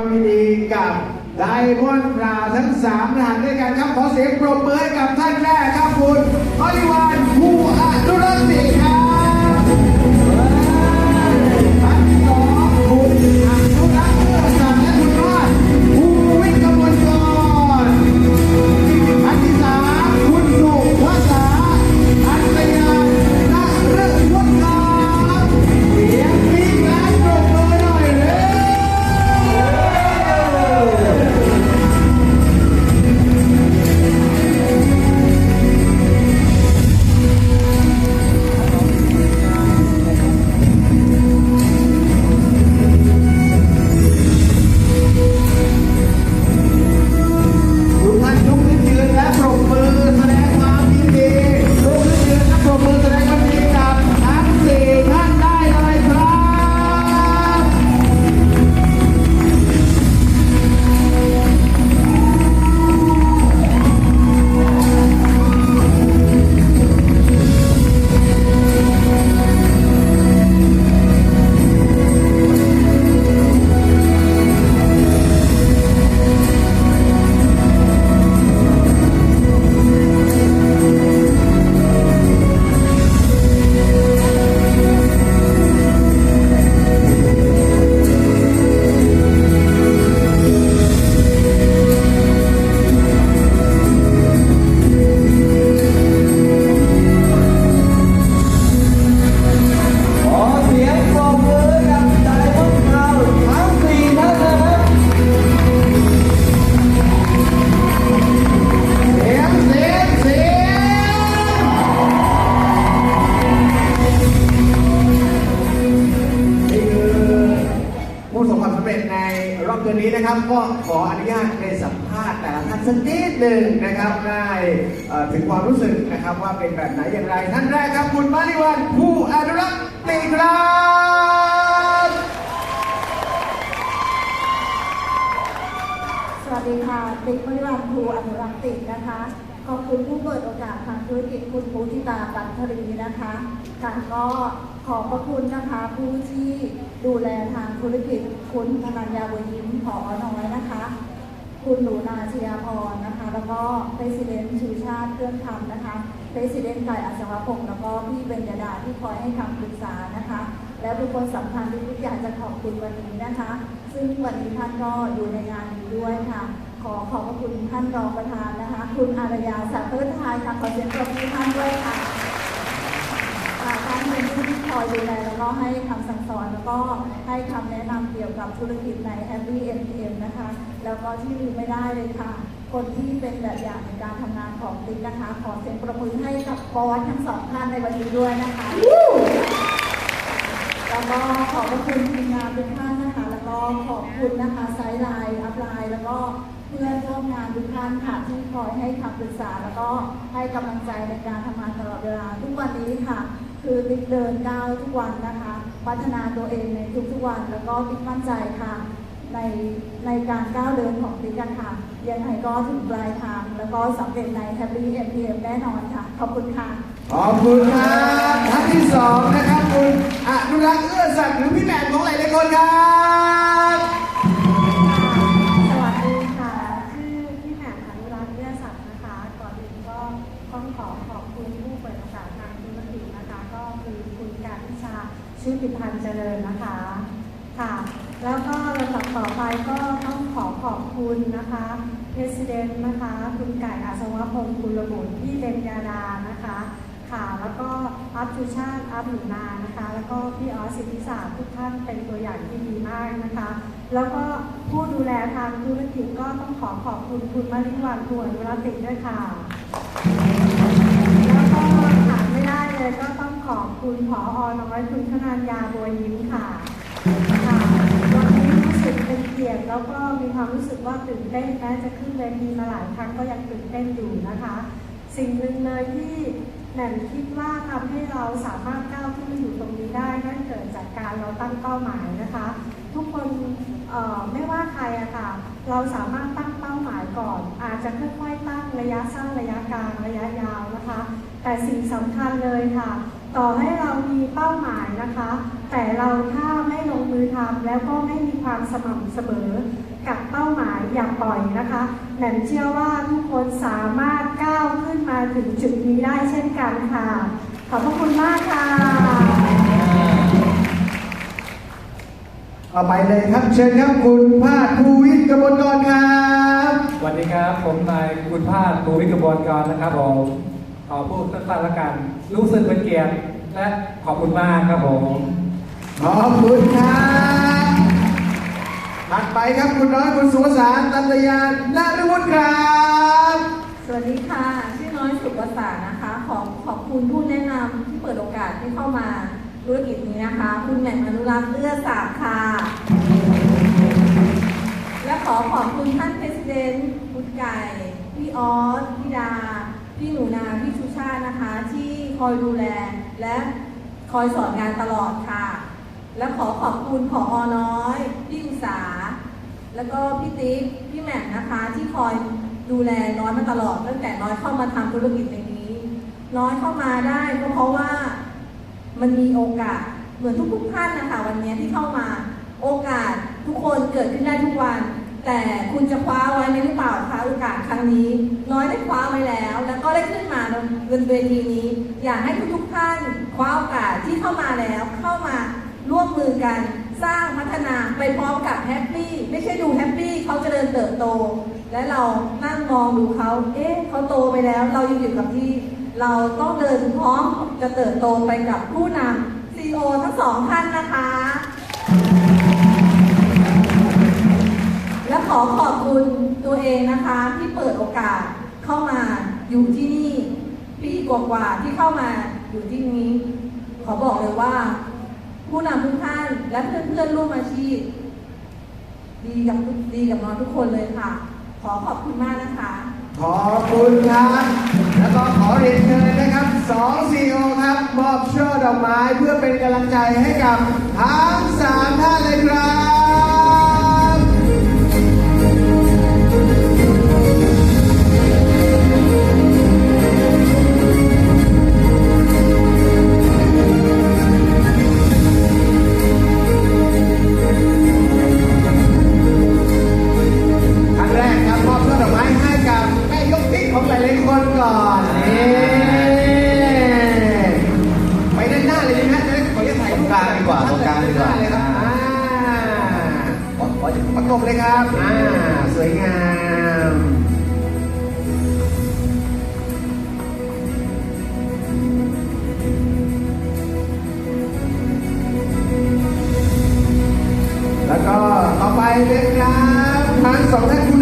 ความยินดีกับไดมอนด์ปลาทั้งสามรหัสด้วยกันครับขอเสียงปรบมือให้กับท่านแรกครับคุณอริวันผู้อนุรักษ์สิครับ หนึ่งนะครับได้ถึงความรู้สึกนะครับว่าเป็นแบบไหนอย่างไร ท่านแรกครับคุณมาริวันผู้อนุรักษ์ติครับสวัสดีค่ะติ๊กบริวารครูอนุรักษ์ติกนะคะขอบคุณผู้เปิดโอกาสทางธุรกิจคุณภูธิตาปันธรีนะคะค่ะก็ขอบพระคุณนะคะผู้ที่ดูแลทางธุรกิจคุณธนัญญาบุญยิ้มผอน้อยนะคะ คุณหนูนาชยาพรนะคะ แล้วก็เพรสิดเนชูชาติเครื่องธรรมนะคะเพรสิดเนไก่อัศวพงศ์แล้วก็พี่เบญญดาที่คอยให้คำปรึกษานะคะ และบุคคลสำคัญที่ทุกอยากจะขอบคุณวันนี้นะคะ ซึ่งวันนี้ท่านก็อยู่ในงานนี้ด้วยค่ะ ขอขอบพระคุณท่านรองประธานนะคะ คุณอารยาสัตย์เพื่อทายค่ะขอเสียงปรบมือท่านด้วยค่ะ เป็นผู้ที่คอยดูแลแล้วก็ให้คำสั่งสอนแล้วก็ให้คำแนะนำเกี่ยวกับธุรกิจใน Happy MTM นะคะ แล้วก็ที่ลืมไม่ได้เลยค่ะ คนที่เป็นแบบอย่างในการทำงานของติ๊กนะคะ ขอเสียงประมือให้กับบอสทั้งสองท่านในวันนี้ด้วยนะคะ แล้วก็ขอบคุณทีมงานทุกท่านนะคะ แล้วก็ขอบคุณนะคะไซด์ไลน์อัพไลน์แล้วก็เพื่อนร่วมงานทุกท่านค่ะที่คอยให้คำปรึกษา แล้วก็ให้กำลังใจในการทำงานตลอดเวลาทุกวันนี้ค่ะ คือติ๊กเดินก้าวทุกวันนะคะ พัฒนาตัวเองในทุกๆวันแล้วก็ติ๊กมั่นใจค่ะ ในในการก้าวเดินของติ๊กกันค่ะ ยังไงก็ถึงปลายทาง แล้วก็สำเร็จใน Happy MPM แน่นอนค่ะ ขอบคุณค่ะ ขอบคุณครับท่านที่สองนะครับคุณอนุรักษ์เอื้อศักดิ์หรือพี่แหม่มของหลายๆคนครับสวัสดีค่ะ ชื่อพี่แหม่มอนุรักษ์เอื้อศักดิ์นะคะ ก่อนอื่นก็ต้องขอขอบคุณผู้เปิดโอกาสทางธุรกิจนะคะ ก็คือคุณการพิชา ชื่อปิพันธ์เจริญนะคะค่ะ แล้วก็ลำดับต่อไปก็ต้องขอขอบคุณนะคะเพรสิดเนนะคะ คุณไก่อาสวะพงศ์คุณระบุที่เบญญาดานะคะค่ะแล้วก็อัพชูชาติอัพหนูนานะคะ แล้วก็พี่ออสสิทธิศาสตร์ทุกท่านเป็นตัวอย่างที่ดีมากนะคะ แล้วก็ผู้ดูแลทางธุรกิจก็ต้องขอขอบคุณคุณมาริวันทวนวรติด้วยค่ะ แล้วก็ขาดไม่ได้เลยก็ต้อง ขอบคุณผออน้อยคุณธนานยาบัวยิ้มค่ะค่ะวันนี้รู้สึกเป็นเกียรติแล้วก็มีความรู้สึกว่าตื่นเต้นแม้จะขึ้นเวทีมาหลายครั้งก็ยังตื่นเต้นอยู่นะคะ สิ่งหนึ่งเลยที่แหม่มคิดว่าทำให้เราสามารถก้าวขึ้นมาอยู่ตรงนี้ได้นั่นเกิดจากการเราตั้งเป้าหมายนะคะ ทุกคนไม่ว่าใครอะค่ะ เราสามารถตั้งเป้าหมายก่อน อาจจะค่อยๆตั้งระยะสั้นระยะกลางระยะยาวนะคะ แต่สิ่งสำคัญเลยค่ะ ต่อให้เรามีเป้าหมายนะคะ แต่เราถ้าไม่ลงมือทำแล้วก็ไม่มีความสม่ำเสมอปล่อยนะคะแหม่มเชื่อว่าทุกคนสามารถก้าวขึ้นมาถึงจุดนี้ได้เช่นกันค่ะ ขอบพระคุณมากค่ะต่อไปเลยครับเชิญครับคุณภาคภูวิทย์กระบวนกรครับสวัสดีครับ ผมนายกุลภาสตูวิกระบวนการนะครับผม ขอพูดสั้นๆแล้วกัน รู้สึกเป็นเกียรติและขอบคุณมากครับผม ขอบคุณครับถัดไปครับคุณน้อยคุณสุวสานตันตยานนารุวุฒิครับ สวัสดีค่ะ ชื่อน้อยสุภาษานะคะ ขอขอบคุณผู้แนะนำที่เปิดโอกาสให้เข้ามาธุรกิจนี้นะคะ คุณแหม่มอนุรักษ์เอื้อสาบค่ะ และขอขอบคุณท่านประธานคุณไก่ พี่ออสพี่ดา พี่หนูนา พี่ ชูชาตินะคะที่คอยดูแลและคอยสอนงานตลอดค่ะ และขอขอบคุณผออน้อย พี่อุษา แล้วก็พี่ติ๊กพี่แหม่มนะคะ ที่คอยดูแลน้อยมาตลอด ตั้งแต่น้อยเข้ามาทำธุรกิจในนี้ น้อยเข้ามาได้ก็เพราะว่ามันมีโอกาสเหมือนทุกๆท่านนะคะ วันนี้ที่เข้ามาโอกาสทุกคนเกิดขึ้นได้ทุกวัน แต่คุณจะคว้าไว้ไหมหรือเปล่าคะโอกาสครั้งนี้ น้อยได้คว้าไว้แล้ว แล้วก็ได้ขึ้นมาบนเวทีนี้ อยากให้ทุกๆท่านคว้าโอกาสที่เข้ามาแล้วเข้ามาร่วมมือกันสร้างพัฒนาไปพร้อมกับแฮปปี้ไม่ใช่ดูแฮปปี้เขาจเจริญเติบโต และเรานั่งมองดูเขาเอ๊ะเขาโตไปแล้ว เรายังอยู่กับที่ เราต้องเดินพร้อมจะเติบโตไปกับผู้นำซีโอทั้งสองท่านนะคะ ขอขอบคุณตัวเองนะคะ ที่เปิดโอกาสเข้ามาอยู่ที่นี่ปีกว่าๆที่เข้ามาอยู่ที่นี้ ขอบอกเลยว่า ผู้นำทุกท่านและเพื่อนๆร่วมอาชีพ ดีกับดีกับน้องทุกคนเลยค่ะ ขอขอบคุณมากนะคะ ขอบคุณครับ แล้วก็ขอเรียนเชิญนะครับสองซีโอครับมอบช่อดอกไม้ ประกบเลยครับ อ่า สวยงาม แล้วก็ต่อไปเลยครับทั้งสองท่านคุณ